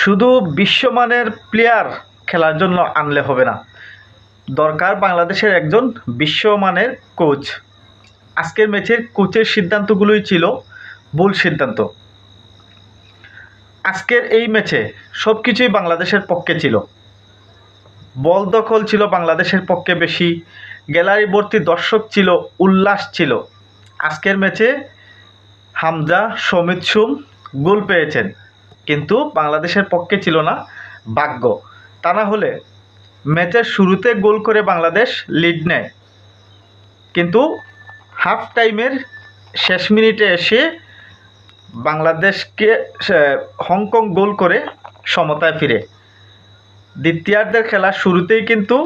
শুধু বিশ্বমানের প্লেয়ার খেলার জন্য আনলে হবে না। দরকার বাংলাদেশের একজন বিশ্বমানের কোচ আজকের ম্যাচের কোচের সিদ্ধান্তগুলোই ছিল ভুল সিদ্ধান্ত। আজকের এই ম্যাচে সব কিছুই বাংলাদেশের পক্ষে ছিল। বল দখল ছিল বাংলাদেশের পক্ষে বেশি, গ্যালারি ভর্তি দর্শক ছিল, উল্লাস ছিল। আজকের ম্যাচে হামজা, সমিত সুম গোল পেয়েছেন। কিন্তু বাংলাদেশের পক্ষে ছিল না ভাগ্য। তা না হলে ম্যাচের শুরুতে গোল করে বাংলাদেশ লিড নেয়। কিন্তু হাফ টাইমের শেষ মিনিটে এসে বাংলাদেশকে হংকং গোল করে সমতায় ফিরে। দ্বিতীয়ার্ধের খেলা শুরুতেই কিন্তু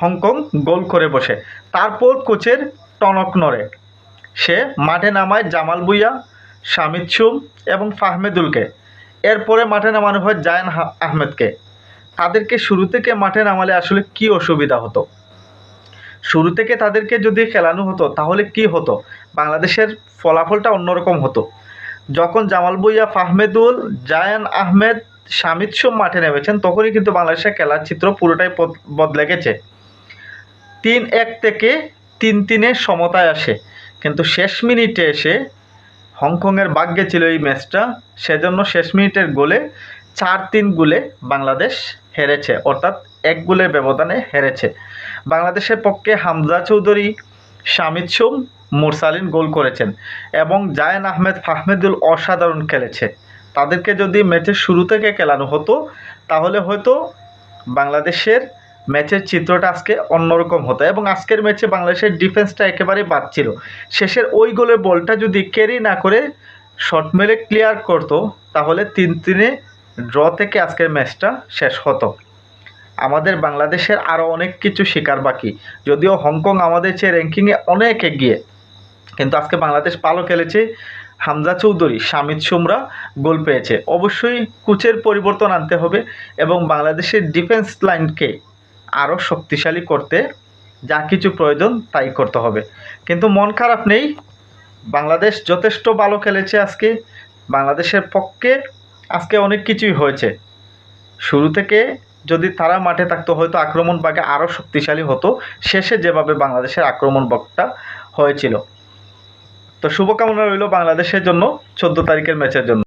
হংকং গোল করে বসে। তারপর কোচের টনক নড়ে। সে মাঠে নামায় জামাল ভুইয়া, শামিদ সুম এবং ফাহমেদুলকে। এরপরে মাঠে নামানো হয় জায়ান আহমেদকে। তাদেরকে শুরু থেকে মাঠে নামালে আসলে কি অসুবিধা হতো? শুরু থেকে তাদেরকে যদি খেলানো হতো, তাহলে কি হতো? বাংলাদেশের ফলাফলটা অন্যরকম হতো। যখন জামাল ভুইয়া, ফাহমেদুল, জায়ান আহমেদ, শামিদ সুম মাঠে নেমেছেন, তখনই কিন্তু বাংলাদেশের খেলার চিত্র পুরোটাই বদ- বদলে গেছে। তিন এক থেকে তিন তিনে সমতায় আসে। কিন্তু শেষ মিনিটে এসে হংকংয়ের ভাগ্যে ছিল এই ম্যাচটা। সেজন্য শেষ মিনিটের গোলে চার তিন গোলে বাংলাদেশ হেরেছে, অর্থাৎ এক গোলের ব্যবধানে হেরেছে। বাংলাদেশের পক্ষে হামজা চৌধুরী, শামিদ সুম, মুরসালিন গোল করেছেন এবং জায়ান আহমেদ ফাহমেদুল অসাধারণ খেলেছে। তাদেরকে যদি ম্যাচের শুরু থেকে খেলানো হতো, তাহলে হয়তো বাংলাদেশের ম্যাচের চিত্রটা আজকে অন্যরকম হতো এবং আজকের ম্যাচে বাংলাদেশের ডিফেন্সটা একেবারে বাদ ছিল। শেষের ওই গোলের বলটা যদি ক্যারি না করে শর্ট মেলে ক্লিয়ার করতো, তাহলে তিন তিনে ড্র থেকে আজকের ম্যাচটা শেষ হতো। আমাদের বাংলাদেশের আরও অনেক কিছু শিকার বাকি। যদিও হংকং আমাদের চেয়ে র্যাঙ্কিংয়ে অনেক এগিয়ে, কিন্তু আজকে বাংলাদেশ ভালো খেলেছে। হামজা চৌধুরী, শামিদ সুমরা গোল পেয়েছে। অবশ্যই কোচের পরিবর্তন আনতে হবে এবং বাংলাদেশের ডিফেন্স লাইনকে আরও শক্তিশালী করতে যা কিছু প্রয়োজন তাই করতে হবে। কিন্তু মন খারাপ নেই। বাংলাদেশ যথেষ্ট ভালো খেলেছে আজকে। বাংলাদেশের পক্ষে আজকে অনেক কিছুই হয়েছে। শুরু থেকে যদি তারা মাঠে থাকতো, হয়তো আক্রমণ বাগে আরও শক্তিশালী হতো। শেষে যেভাবে বাংলাদেশের আক্রমণ বকটা হয়েছিল। তো শুভকামনা রইল বাংলাদেশের জন্য চোদ্দ তারিখের ম্যাচের জন্য।